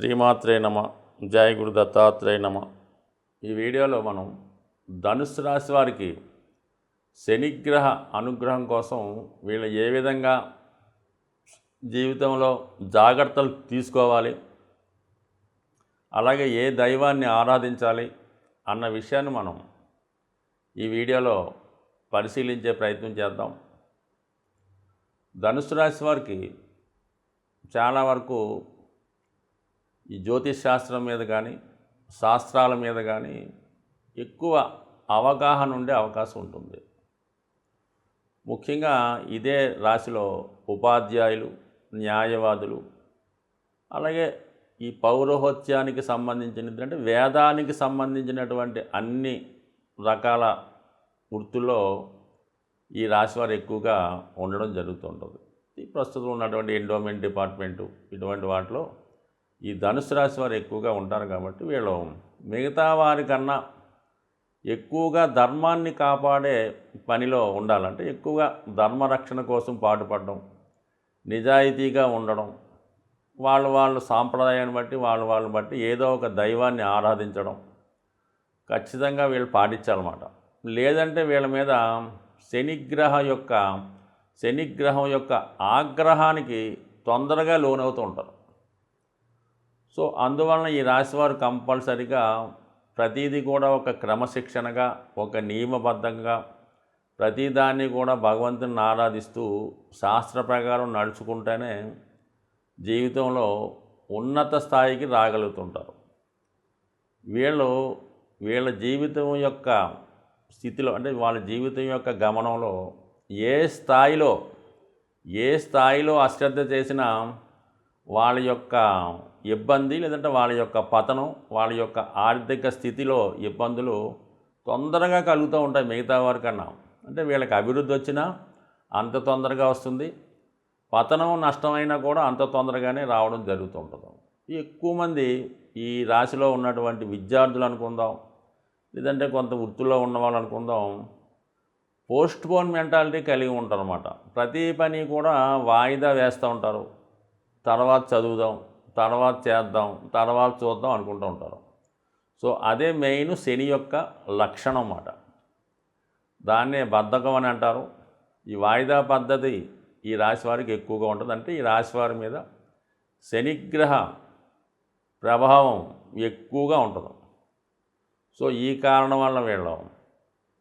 శ్రీమాత్రే నమ జయ గురు దత్తాత్రేయ నమ. ఈ వీడియోలో మనం ధనుసు రాశి వారికి శనిగ్రహ అనుగ్రహం కోసం వీళ్ళు ఏ విధంగా జీవితంలో జాగ్రత్తలు తీసుకోవాలి అలాగే ఏ దైవాన్ని ఆరాధించాలి అన్న విషయాన్ని మనం ఈ వీడియోలో పరిశీలించే ప్రయత్నం చేద్దాం. ధనుసు రాశి వారికి చాలా వరకు ఈ జ్యోతిష్ శాస్త్రం మీద కానీ శాస్త్రాల మీద కానీ ఎక్కువ అవగాహన ఉండే అవకాశం ఉంటుంది. ముఖ్యంగా ఇదే రాశిలో ఉపాధ్యాయులు న్యాయవాదులు అలాగే ఈ పౌరోహత్యానికి సంబంధించినది అంటే వేదానికి సంబంధించినటువంటి అన్ని రకాల వృత్తుల్లో ఈ రాశి వారు ఎక్కువగా ఉండడం జరుగుతుంటుంది. ఈ ప్రస్తుతం ఉన్నటువంటి ఎండోమెంట్ డిపార్ట్మెంటు ఇటువంటి వాటిలో ఈ ధనుసు రాశి వారు ఎక్కువగా ఉంటారు కాబట్టి వీళ్ళు మిగతా వారికన్నా ఎక్కువగా ధర్మాన్ని కాపాడే పనిలో ఉండాలంటే ఎక్కువగా ధర్మరక్షణ కోసం పాటుపడడం నిజాయితీగా ఉండడం వాళ్ళు వాళ్ళు సాంప్రదాయాన్ని బట్టి వాళ్ళు వాళ్ళని బట్టి ఏదో ఒక దైవాన్ని ఆరాధించడం ఖచ్చితంగా వీళ్ళు పాటించాలన్నమాట. లేదంటే వీళ్ళ మీద శనిగ్రహ యొక్క శనిగ్రహం యొక్క ఆగ్రహానికి తొందరగా లోనవుతూ ఉంటారు. సో అందువలన ఈ రాశివారు కంపల్సరిగా ప్రతీది కూడా ఒక క్రమశిక్షణగా ఒక నియమబద్ధంగా ప్రతిదాన్ని కూడా భగవంతుని ఆరాధిస్తూ శాస్త్ర ప్రకారం నడుచుకుంటేనే జీవితంలో ఉన్నత స్థాయికి రాగలుగుతుంటారు. వీళ్ళు వీళ్ళ జీవితం యొక్క స్థితిలో అంటే వాళ్ళ జీవితం యొక్క గమనంలో ఏ స్థాయిలో ఏ స్థాయిలో అశ్రద్ధ చేసినా వాళ్ళ యొక్క ఇబ్బంది లేదంటే వాళ్ళ యొక్క పతనం వాళ్ళ యొక్క ఆర్థిక స్థితిలో ఇబ్బందులు తొందరగా కలుగుతూ ఉంటాయి మిగతా వారికన్నా అంటే వీళ్ళకి అభివృద్ధి వచ్చినా అంత తొందరగా వస్తుంది. పతనం నష్టమైనా కూడా అంత తొందరగానే రావడం జరుగుతుంటుంది ఎక్కువ మంది ఈ రాశిలో ఉన్నటువంటి విద్యార్థులు అనుకుందాం లేదంటే కొంత వృత్తిలో ఉన్నవాళ్ళు అనుకుందాం పోస్ట్ పోన్ మెంటాలిటీ కలిగి ఉంటారు అనమాట ప్రతి పని కూడా వాయిదా వేస్తూ ఉంటారు. తర్వాత చదువుదాం తర్వాత చేద్దాం తర్వాత చూద్దాం అనుకుంటూ ఉంటారు. సో అదే మెయిన్ శని యొక్క లక్షణం అన్నమాట. దాన్నే బద్ధకం అని అంటారు. ఈ వాయిదా పద్ధతి ఈ రాశి వారికి ఎక్కువగా ఉంటుంది. అంటే ఈ రాశి వారి మీద శనిగ్రహ ప్రభావం ఎక్కువగా ఉంటుంది. సో ఈ కారణం వల్ల వీళ్ళు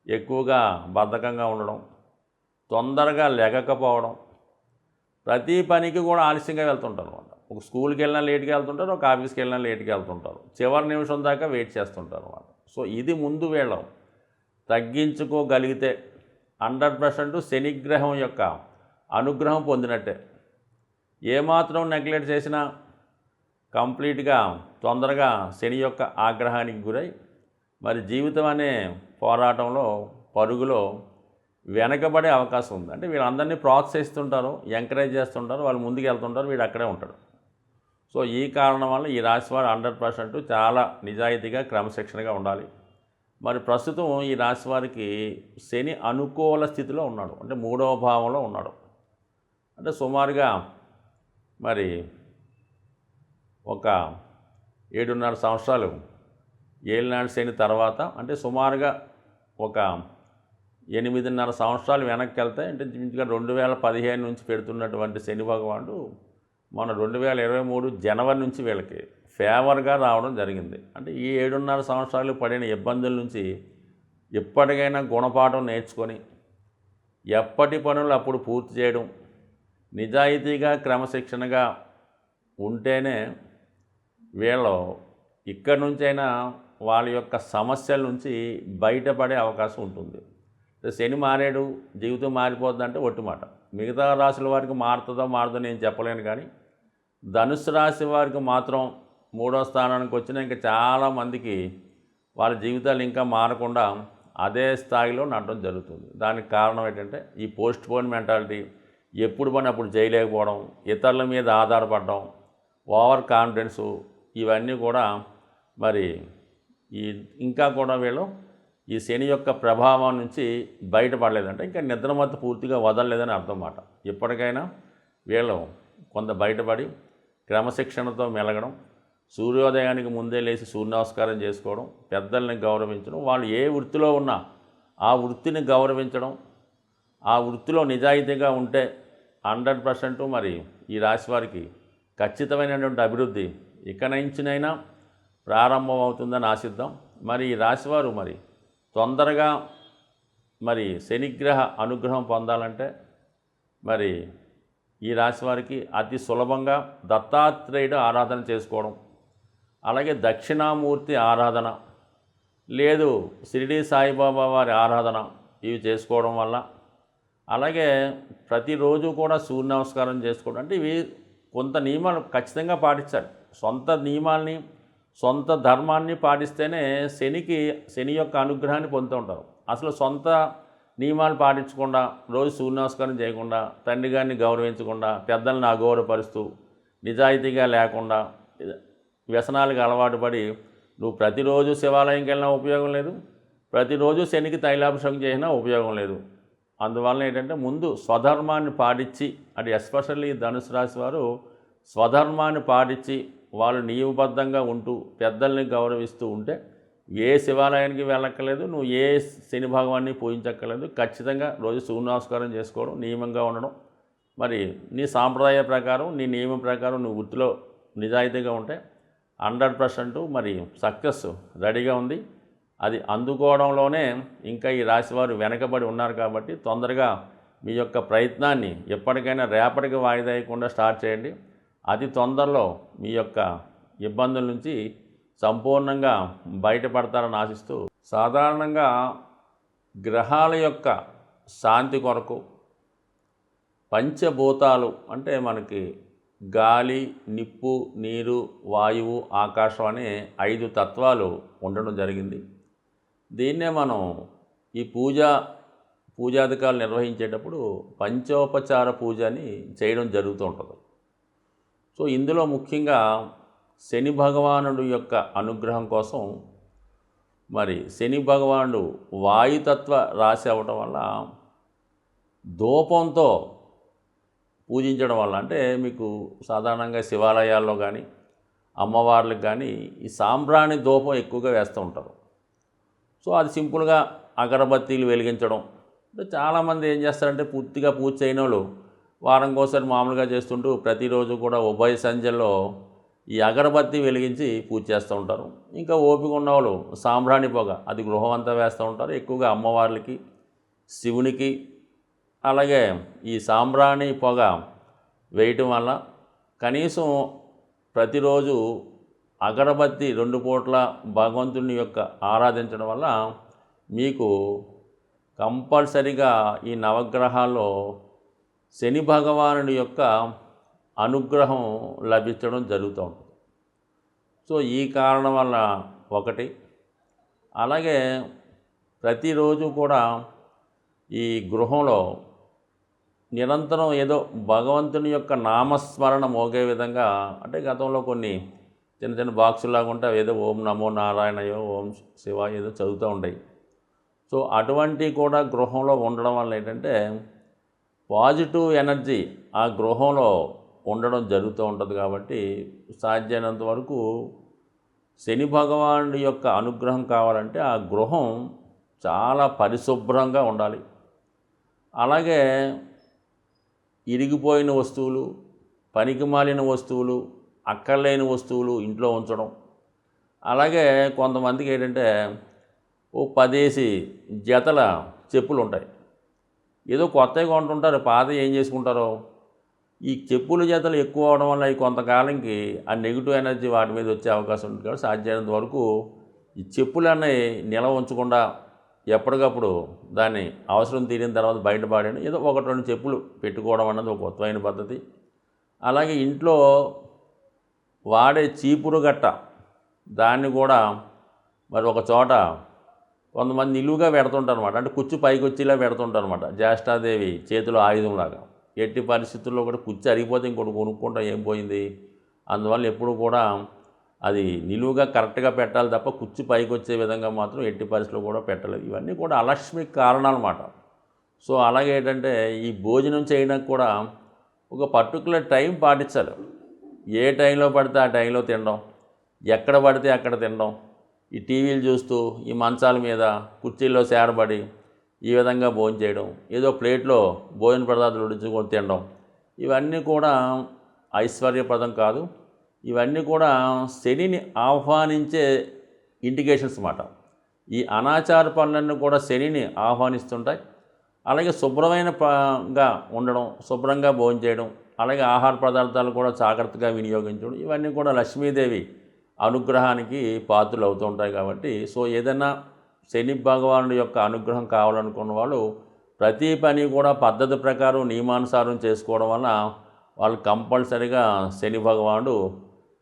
ఎక్కువగా బద్ధకంగా ఉండడం తొందరగా లెగకపోవడం ప్రతి పనికి కూడా ఆలస్యంగా వెళ్తుంటారు ఒక స్కూల్కి వెళ్ళినా లేట్గా వెళ్తుంటారు ఒక ఆఫీస్కి వెళ్ళినా లేట్గా వెళ్తుంటారు. చివరి నిమిషం దాకా వెయిట్ చేస్తుంటారు అనమాట సో ఇది ముందు వేళం. తగ్గించుకోగలిగితే హండ్రెడ్ పర్సెంట్ శనిగ్రహం యొక్క అనుగ్రహం పొందినట్టే. ఏమాత్రం నెగ్లెక్ట్ చేసినా కంప్లీట్గా తొందరగా శని యొక్క ఆగ్రహానికి గురై మరి జీవితం అనే పోరాటంలో పరుగులో వెనకబడే అవకాశం ఉంది. అంటే వీళ్ళందరినీ ప్రోత్సహిస్తుంటారు ఎంకరేజ్ చేస్తుంటారు వాళ్ళు ముందుకు వెళ్తుంటారు వీడు అక్కడే ఉంటాడు. సో ఈ కారణం వల్ల ఈ రాశి వారు హండ్రెడ్ పర్సెంట్ చాలా నిజాయితీగా క్రమశిక్షణగా ఉండాలి. మరి ప్రస్తుతం ఈ రాశి వారికి శని అనుకూల స్థితిలో ఉన్నాడు. అంటే మూడవ భావంలో ఉన్నాడు. అంటే సుమారుగా మరి ఒక ఏడున్నర సంవత్సరాలు ఏళ్ళనాడు శని తర్వాత అంటే సుమారుగా ఒక ఎనిమిదిన్నర సంవత్సరాలు వెనక్కి వెళ్తాయి. అంటే రెండు వేల పదిహేను నుంచి పెడుతున్నటువంటి శని భగవానుడు మన రెండు వేల ఇరవై మూడు జనవరి నుంచి వీళ్ళకి ఫేవర్గా రావడం జరిగింది. అంటే ఈ ఏడున్నర సంవత్సరాలు పడిన ఇబ్బందుల నుంచి ఎప్పటికైనా గుణపాఠం నేర్చుకొని ఎప్పటి పనులు అప్పుడు పూర్తి చేయడం నిజాయితీగా క్రమశిక్షణగా ఉంటేనే వీళ్ళు ఇక్కడి నుంచైనా వాళ్ళ యొక్క సమస్యల నుంచి బయటపడే అవకాశం ఉంటుంది. శని మారాడు జీవితం మారిపోద్దంటే ఒట్టి మాట. మిగతా రాశుల వారికి మారుతుందో మారుతుందో నేను చెప్పలేను కానీ ధనుసు రాశి వారికి మాత్రం మూడో స్థానానికి వచ్చిన ఇంకా చాలామందికి వాళ్ళ జీవితాలు ఇంకా మారకుండా అదే స్థాయిలో నడడం జరుగుతుంది. దానికి కారణం ఏంటంటే ఈ పోస్ట్ పోన్ మెంటాలిటీ ఎప్పుడు పని అప్పుడు చేయలేకపోవడం ఇతరుల మీద ఆధారపడడం ఓవర్ కాన్ఫిడెన్సు ఇవన్నీ కూడా మరి ఈ ఇంకా కూడా వీళ్ళు ఈ శని యొక్క ప్రభావం నుంచి బయటపడలేదంటే. ఇంకా నిద్రమత్తు పూర్తిగా వదలలేదని అర్థం మాట ఎప్పటికైనా వీళ్ళు కొంత బయటపడి క్రమశిక్షణతో మెలగడం సూర్యోదయానికి ముందే లేచి సూర్య నమస్కారం చేసుకోవడం పెద్దల్ని గౌరవించడం వాళ్ళు ఏ వృత్తిలో ఉన్నా ఆ వృత్తిని గౌరవించడం ఆ వృత్తిలో నిజాయితీగా ఉంటే హండ్రెడ్ పర్సెంట్ మరి ఈ రాశి వారికి ఖచ్చితమైనటువంటి అభివృద్ధి ఇక నుంచినైనా ప్రారంభం అవుతుందని ఆశిద్దాం. మరి ఈ రాశివారు మరి తొందరగా మరి శనిగ్రహ అనుగ్రహం పొందాలంటే మరి ఈ రాశి వారికి అతి సులభంగా దత్తాత్రేయుడు ఆరాధన చేసుకోవడం అలాగే దక్షిణామూర్తి ఆరాధన లేదు షిరిడి సాయిబాబా వారి ఆరాధన ఇవి చేసుకోవడం వల్ల అలాగే ప్రతిరోజు కూడా సూర్య నమస్కారం చేసుకోవడం అంటే ఇవి కొంత నియమాలు ఖచ్చితంగా పాటించాలి. సొంత నియమాల్ని సొంత ధర్మాన్ని పాటిస్తేనే శనికి శని యొక్క అనుగ్రహాన్ని పొందుతూ ఉంటారు. అసలు సొంత నియమాలు పాటించకుండా రోజు సూర్య నమస్కారం చేయకుండా తండ్రి గారిని గౌరవించకుండా పెద్దల్ని అగౌరవపరుస్తూ నిజాయితీగా లేకుండా వ్యసనాలకు అలవాటు పడి నువ్వు ప్రతిరోజు శివాలయంకి వెళ్ళినా ఉపయోగం లేదు. ప్రతిరోజు శనికి తైలాభిషేకం చేసినా ఉపయోగం లేదు. అందువలన ఏంటంటే ముందు స్వధర్మాన్ని పాటించి అది ఎస్పెషల్లీ ధనుసు రాశి వారు స్వధర్మాన్ని పాటించి వాళ్ళు నియమబద్ధంగా ఉంటూ పెద్దల్ని గౌరవిస్తూ ఉంటే ఏ శివాలయానికి వెళ్ళక్కర్లేదు నువ్వు ఏ శని భగవాన్ని పూజించక్కర్లేదు. ఖచ్చితంగా రోజు సూర్యనమస్కారం చేసుకోవడం నియమంగా ఉండడం. మరి నీ సాంప్రదాయ ప్రకారం నీ నియమం ప్రకారం నువ్వు వృత్తిలో నిజాయితీగా ఉంటే హండ్రెడ్ పర్సెంట్ మరి సక్సెస్ రెడీగా ఉంది. అది అందుకోవడంలోనే ఇంకా ఈ రాశివారు వెనకబడి ఉన్నారు కాబట్టి తొందరగా మీ యొక్క ప్రయత్నాన్ని ఎప్పటికైనా రేపటికి వాయిదా వేయకుండా స్టార్ట్ చేయండి. అతి తొందరలో మీ యొక్క ఇబ్బందుల నుంచి సంపూర్ణంగా బయటపడతారని ఆశిస్తూ సాధారణంగా గ్రహాల యొక్క శాంతి కొరకు పంచభూతాలు అంటే మనకి గాలి నిప్పు నీరు వాయువు ఆకాశం అనే ఐదు తత్వాలు ఉండడం జరిగింది. దీన్నే మనం ఈ పూజ పూజాధికారులు నిర్వహించేటప్పుడు పంచోపచార పూజ అని చేయడం జరుగుతూ ఉంటుంది. సో ఇందులో ముఖ్యంగా శని భగవానుడు యొక్క అనుగ్రహం కోసం మరి శని భగవానుడు వాయుతత్వ రాశి అవ్వటం వల్ల ధూపంతో పూజించడం వల్ల అంటే మీకు సాధారణంగా శివాలయాల్లో కానీ అమ్మవార్లకు కానీ ఈ సాంబ్రాణి ధూపం ఎక్కువగా వేస్తూ ఉంటారు. సో అది సింపుల్గా అగరబత్తీలు వెలిగించడం. అంటే చాలామంది ఏం చేస్తారంటే పూర్తిగా పూజ చేయని వాళ్ళు వారంకోసారి మామూలుగా చేస్తుంటూ ప్రతిరోజు కూడా ఉభయ సంధ్యలో ఈ అగరబత్తి వెలిగించి పూజ చేస్తూ ఉంటారు. ఇంకా ఓపిక ఉన్నవాళ్ళు సాంబ్రాణి పొగ అది గృహం అంతా వేస్తూ ఉంటారు. ఎక్కువగా అమ్మవార్లకి శివునికి అలాగే ఈ సాంబ్రాణి పొగ వేయటం వల్ల కనీసం ప్రతిరోజు అగరబత్తి రెండు పూట్ల భగవంతుని యొక్క ఆరాధించడం వల్ల మీకు కంపల్సరిగా ఈ నవగ్రహాల్లో శని భగవానుడి యొక్క అనుగ్రహం లభించడం జరుగుతూ ఉంటుంది. సో ఈ కారణం వల్ల ఒకటి. అలాగే ప్రతిరోజు కూడా ఈ గృహంలో నిరంతరం ఏదో భగవంతుని యొక్క నామస్మరణ మోగే విధంగా అంటే గతంలో కొన్ని చిన్న చిన్న బాక్సులాగా ఉంటే ఏదో ఓం నమో నారాయణయో ఓం శివ ఏదో చదువుతూ ఉంటాయి సో అటువంటి కూడా గృహంలో ఉండడం వల్ల ఏంటంటే పాజిటివ్ ఎనర్జీ ఆ గృహంలో ఉండడం జరుగుతూ ఉంటుంది కాబట్టి సాధ్యమైనంత వరకు శని భగవానుడి యొక్క అనుగ్రహం కావాలంటే ఆ గృహం చాలా పరిశుభ్రంగా ఉండాలి. అలాగే ఇరిగిపోయిన వస్తువులు పనికి మాలిన వస్తువులు అక్కర్లేని వస్తువులు ఇంట్లో ఉంచడం. అలాగే కొంతమందికి ఏంటంటే ఓ పదేసి జతల చెప్పులు ఉంటాయి ఏదో కొత్తవి కొంటుంటారు పాత ఏం చేసుకుంటారో. ఈ చెప్పుల జతలు ఎక్కువ అవడం వల్ల ఈ కొంతకాలంకి ఆ నెగిటివ్ ఎనర్జీ వాటి మీద వచ్చే అవకాశం ఉంటుంది కాబట్టి సాధ్యమైనంత వరకు ఈ చెప్పులన్నీ నిలవ ఉంచకుండా ఎప్పటికప్పుడు దాన్ని అవసరం తీరిన తర్వాత బయటపడండి ఏదో ఒకటి రెండు చెప్పులు పెట్టుకోవడం అన్నది ఒక కొత్తమైన పద్ధతి. అలాగే ఇంట్లో వాడే చీపురు గట్ట దాన్ని కూడా మరి ఒక చోట కొంతమంది నిలువుగా పెడుతుంటారు అనమాట అంటే కుచ్చు పైకి వచ్చేలా పెడుతుంటారు అనమాట జ్యేష్ఠాదేవి చేతిలో ఆయుధంలాగా. ఎట్టి పరిస్థితుల్లో కూడా కుచ్చు అరిగిపోతే ఇంకోటి కొనుక్కుంటాం ఏం పోయింది? అందువల్ల ఎప్పుడు కూడా అది నిలువుగా కరెక్ట్గా పెట్టాలి తప్ప కుచ్చు పైకి వచ్చే విధంగా మాత్రం ఎట్టి పరిస్థితుల్లో కూడా పెట్టలేదు. ఇవన్నీ కూడా అలక్ష్మికి కారణాలన్నమాట. సో అలాగే ఏంటంటే ఈ భోజనం చేయడానికి కూడా ఒక పర్టికులర్ టైం పాటించాలి. ఏ టైంలో పడితే ఆ టైంలో తినడం ఎక్కడ పడితే అక్కడ తినడం ఈ టీవీలు చూస్తూ ఈ మంచాల మీద కుర్చీల్లో సేరబడి ఈ విధంగా భోజనం చేయడం ఏదో ప్లేట్లో భోజన పదార్థాలు ఉడించుకొని తినడం ఇవన్నీ కూడా ఐశ్వర్యప్రదం కాదు. ఇవన్నీ కూడా శనిని ఆహ్వానించే ఇండికేషన్స్ అన్నమాట. ఈ అనాచార పనులన్నీ కూడా శనిని ఆహ్వానిస్తుంటాయి. అలాగే శుభ్రమైన ఉండడం శుభ్రంగా భోజనం చేయడం అలాగే ఆహార పదార్థాలు కూడా జాగ్రత్తగా వినియోగించడం ఇవన్నీ కూడా లక్ష్మీదేవి అనుగ్రహానికి పాత్రలు అవుతూ ఉంటాయి కాబట్టి సో ఏదైనా శని భగవానుడి యొక్క అనుగ్రహం కావాలనుకున్న వాళ్ళు ప్రతి పని కూడా పద్ధతి ప్రకారం నియమానుసారం చేసుకోవడం వల్ల వాళ్ళు కంపల్సరిగా శని భగవానుడు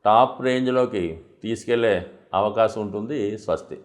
టాప్ రేంజ్లోకి తీసుకెళ్ళే అవకాశం ఉంటుంది స్వస్తి.